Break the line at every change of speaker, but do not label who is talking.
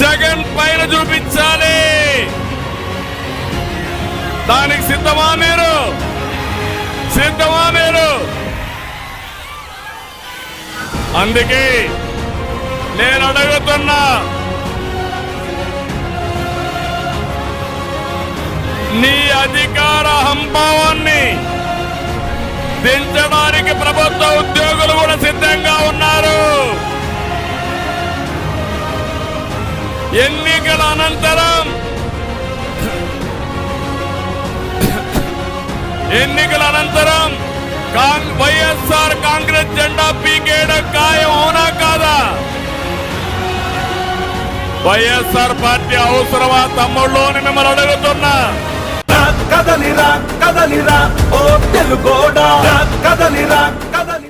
జగన్ పైన చూపించాలి. దానికి సిద్ధమా మీరు? సిద్ధమా మీరు? అందుకే నేను అడుగుతున్నా నీ అధికార హంభావాన్ని దించడానికి ప్రభుత్వ ఉద్యోగులు కూడా సిద్ధంగా ఉన్నారు. ఎన్నికల అనంతరం ఎన్నికల అనంతరం వైఎస్ఆర్ కాంగ్రెస్ జెండా పీకేయడం ఖాయం అవునా కాదా? వైఎస్ఆర్ పార్టీ అవసరమా తమ్ముళ్ళు మిమ్మల్ని అడుగుతున్నా.
కదలిరా కదలిరా ఓ తెలుగోడా. కదలిరా.